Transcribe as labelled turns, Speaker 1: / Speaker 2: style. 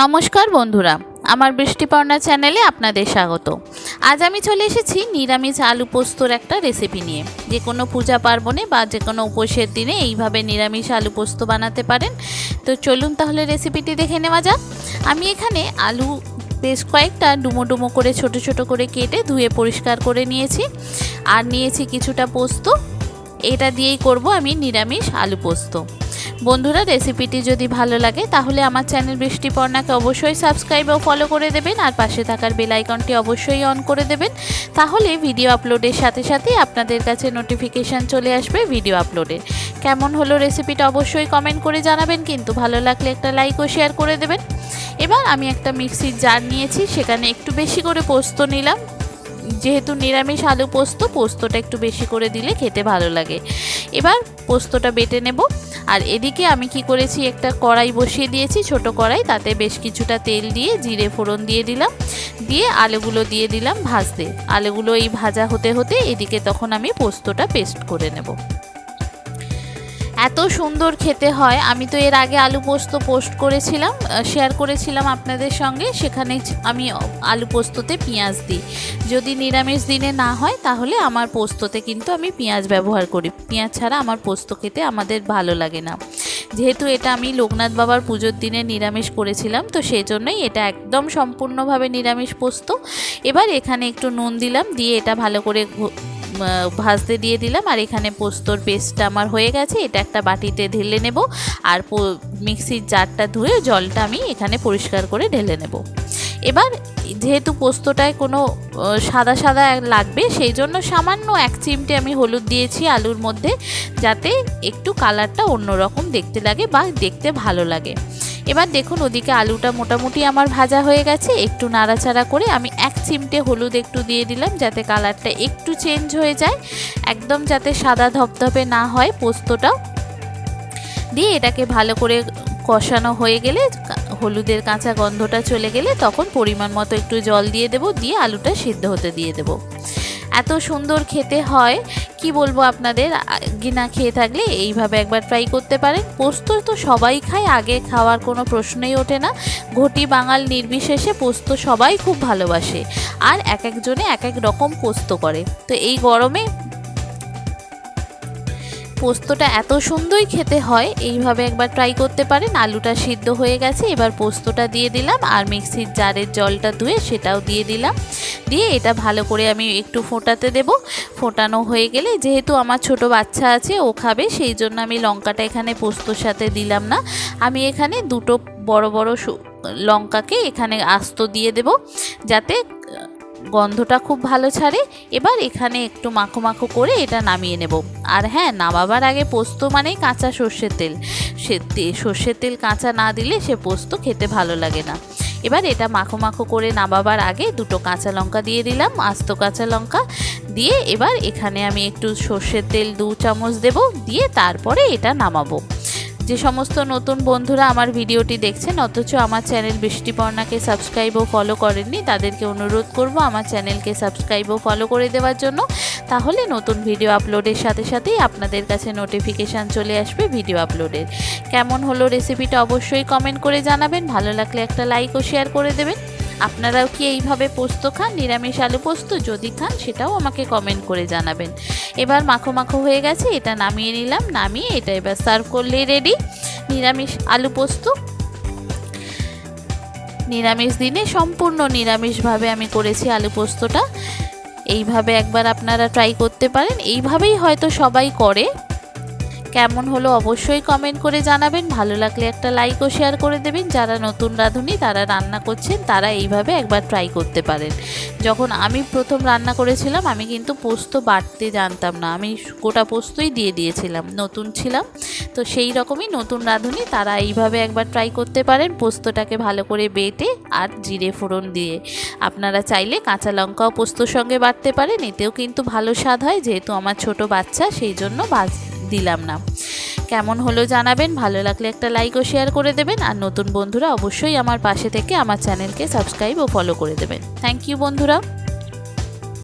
Speaker 1: নমস্কার বন্ধুরা, আমার বৃষ্টিপর্ণা চ্যানেলে আপনাদের স্বাগত। আজ আমি চলে এসেছি নিরামিষ আলু পোস্তর একটা রেসিপি নিয়ে। যে কোনো পূজা পার্বণে বা যে কোনো উপোসের দিনে এইভাবে নিরামিষ আলু পোস্ত বানাতে পারেন। তো চলুন তাহলে রেসিপিটি দেখে নেওয়া যাক। আমি এখানে আলু বেশ কয়েকটা ডুমো ডুমো করে, ছোট ছোট করে কেটে ধুয়ে পরিষ্কার করে নিয়েছি। আর নিয়েছি কিছুটা পোস্ত। এটা দিয়েই করব আমি নিরামিষ আলু পোস্ত। বন্ধুরা রেসিপিটি যদি ভালো লাগে, তাহলে আমার চ্যানেল বৃষ্টিপর্ণাকে অবশ্যই সাবস্ক্রাইব ও ফলো করে দেবেন, আর পাশে থাকার বেল আইকনটি অবশ্যই অন করে দেবেন। তাহলে ভিডিও আপলোডের সাথে সাথে আপনাদের কাছে নোটিফিকেশান চলে আসবে ভিডিও আপলোডের কেমন হলো রেসিপিটা অবশ্যই কমেন্ট করে জানাবেন, কিন্তু ভালো লাগলে একটা লাইক ও শেয়ার করে দেবেন। এবার আমি একটা মিক্সির জার নিয়েছি, সেখানে একটু বেশি করে পোস্ত নিলাম। যেহেতু নিরামিষ আলু পোস্ত, পোস্তটা একটু বেশি করে দিলে খেতে ভালো লাগে। এবার পোস্তটা বেটে নেব। আর এদিকে আমি কি করেছি, একটা কড়াই বসিয়ে দিয়েছি, ছোট কড়াই, তাতে বেশ কিছুটা তেল দিয়ে জিরে ফোড়ন দিয়ে দিলাম, দিয়ে আলুগুলো দিয়ে দিলাম ভাজতে। আলুগুলো এই ভাজা হতে হতে এদিকে তখন আমি পোস্তটা পেস্ট করে নেব। এত সুন্দর খেতে হয়। আমি তো এর আগে আলু পোস্ত পোস্ট করেছিলাম শেয়ার করেছিলাম আপনাদের সঙ্গে। সেখানে আমি আলু পোস্ততে পেঁয়াজ দিই। যদি নিরামিষ দিনে না হয়, তাহলে আমার পোস্ততে কিন্তু আমি পেঁয়াজ ব্যবহার করি। পেঁয়াজ ছাড়া আমার পোস্ত খেতে আমাদের ভালো লাগে না। যেহেতু এটা আমি লোকনাথ বাবার পুজোর দিনে নিরামিষ করেছিলাম, তো সেই জন্যই এটা একদম সম্পূর্ণভাবে নিরামিষ পোস্ত। এবার এখানে একটু নুন দিলাম, দিয়ে এটা ভালো করে ভাজতে দিয়ে দিলাম। আর এখানে পোস্তর পেস্টটা আমার হয়ে গেছে। এটা একটা বাটিতে ঢেলে নেব। আর মিক্সির জারটা ধুয়ে জলটা আমি এখানে পরিষ্কার করে ঢেলে নেব। এবার যেহেতু পোস্তটায় কোনো সাদা সাদা লাগবে, সেই জন্য সামান্য এক চিমটে আমি হলুদ দিয়েছি আলুর মধ্যে, যাতে একটু কালারটা অন্যরকম দেখতে লাগে বা দেখতে ভালো লাগে। এবার দেখুন ওদিকে আলুটা মোটামুটি আমার ভাজা হয়ে গেছে। একটু নাড়াচাড়া করে আমি এক চিমটে হলুদ একটু দিয়ে দিলাম যাতে কালারটা একটু চেঞ্জ হয়ে যায়, একদম যাতে সাদা ধপধপে না হয় পোস্তটা দিয়ে এটাকে ভালো করে কষানো হয়ে গেলে হলুদের কাঁচা গন্ধটা চলে গেলে তখন পরিমাণ মতো একটু জল দিয়ে দেব, দিয়ে আলুটা সিদ্ধ হতে দিয়ে দেব। এত সুন্দর খেতে হয়, কি বলব আপনাদের? গিনা খেয়ে থাকলে এইভাবে একবার ট্রাই করতে পারেন। পোস্ত তো সবাই খায়, আগে খাওয়ার কোনো প্রশ্নই ওঠে না। ঘটি বাঙাল নির্বিশেষে পোস্ত সবাই খুব ভালোবাসে। আর এক একজনে এক এক রকম পোস্ত করে। তো এই গরমে পোস্তটা এত সুন্দরই খেতে হয়, এইভাবে একবার ট্রাই করতে পারেন। আলুটা সিদ্ধ হয়ে গেছে, এবার পোস্তটা দিয়ে দিলাম আর মিক্সির জারের জলটা ধুয়ে সেটাও দিয়ে দিলাম। দিয়ে এটা ভালো করে আমি একটু ফোটাতে দেব। ফোটানো হয়ে গেলে যেহেতু আমার ছোট বাচ্চা আছে, ও খাবে, সেই জন্য আমি লঙ্কাটা এখানে পোস্তর সাথে দিলাম না। আমি এখানে দুটো বড় বড় লঙ্কাকে এখানে আস্ত দিয়ে দেব, যাতে গন্ধটা খুব ভালো ছাড়ে। এবার এখানে একটু মাখো মাখো করে এটা নামিয়ে নেব। আর হ্যাঁ নামাবার আগে পোস্ত মানেই কাঁচা সর্ষের তেল। সে সর্ষের তেল কাঁচা না দিলে সে পোস্ত খেতে ভালো লাগে না। এবার এটা মাখো মাখো করে নামাবার আগে দুটো কাঁচা লঙ্কা দিয়ে দিলাম, আস্ত কাঁচা লঙ্কা দিয়ে এবার এখানে আমি একটু সর্ষের তেল দু চামচ দেব, দিয়ে তারপরে এটা নামাবো। যে সমস্ত নতুন বন্ধুরা আমার ভিডিওটি দেখছেন, অথচ আমার চ্যানেল বৃষ্টিপর্ণাকে সাবস্ক্রাইব ও ফলো করেননি, তাদেরকে অনুরোধ করব আমার চ্যানেলকে সাবস্ক্রাইব ও ফলো করে দেওয়ার জন্য। তাহলে নতুন ভিডিও আপলোডের সাথে সাথেই আপনাদের কাছে নোটিফিকেশান চলে আসবে ভিডিও আপলোডের কেমন হলো রেসিপিটা অবশ্যই কমেন্ট করে জানাবেন, ভালো লাগলে একটা লাইক ও শেয়ার করে দেবেন। আপনারাও কি এইভাবে পোস্ত খান? নিরামিষ আলু পোস্ত যদি খান, সেটাও আমাকে কমেন্ট করে জানাবেন। এবার মাখো মাখো হয়ে গেছে, এটা নামিয়ে নিলাম, নামিয়ে এটা এবার সার্ভ করলেই রেডি নিরামিষ আলু পোস্ত। নিরামিষ দিনে সম্পূর্ণ নিরামিষভাবে আমি করেছি আলু পোস্তটা। এইভাবে একবার আপনারা ট্রাই করতে পারেন। এইভাবেই হয়তো সবাই করে। কেমন হলো অবশ্যই কমেন্ট করে জানাবেন। ভালো লাগলে একটা লাইক ও শেয়ার করে দেবেন। যারা নতুন রাঁধুনি, তারা রান্না করছেন, তারা এইভাবে একবার ট্রাই করতে পারেন। যখন আমি প্রথম রান্না করেছিলাম, আমি কিন্তু পোস্ত বাটতে জানতাম না। আমি গোটা পোস্তই দিয়ে দিয়েছিলাম, নতুন ছিলাম। তো সেই রকমই নতুন রাঁধুনি, তারা এইভাবে একবার ট্রাই করতে পারেন পোস্তটাকে ভালো করে বেটে আর জিরে ফোড়ন দিয়ে। আপনারা চাইলে কাঁচা লঙ্কাও পোস্তর সঙ্গে বাটতে পারেন, এতেও কিন্তু ভালো স্বাদ হয়, যেহেতু আমার ছোট বাচ্চা, সেই জন্য বাজ দিলাম না। কেমন হলো জানাবেন, ভালো লাগলে একটা লাইক ও শেয়ার করে দেবেন, আর নতুন বন্ধুরা অবশ্যই আমার পাশে থেকে আমার চ্যানেলকে সাবস্ক্রাইব ও ফলো করে দেবেন। থ্যাংক ইউ বন্ধুরা।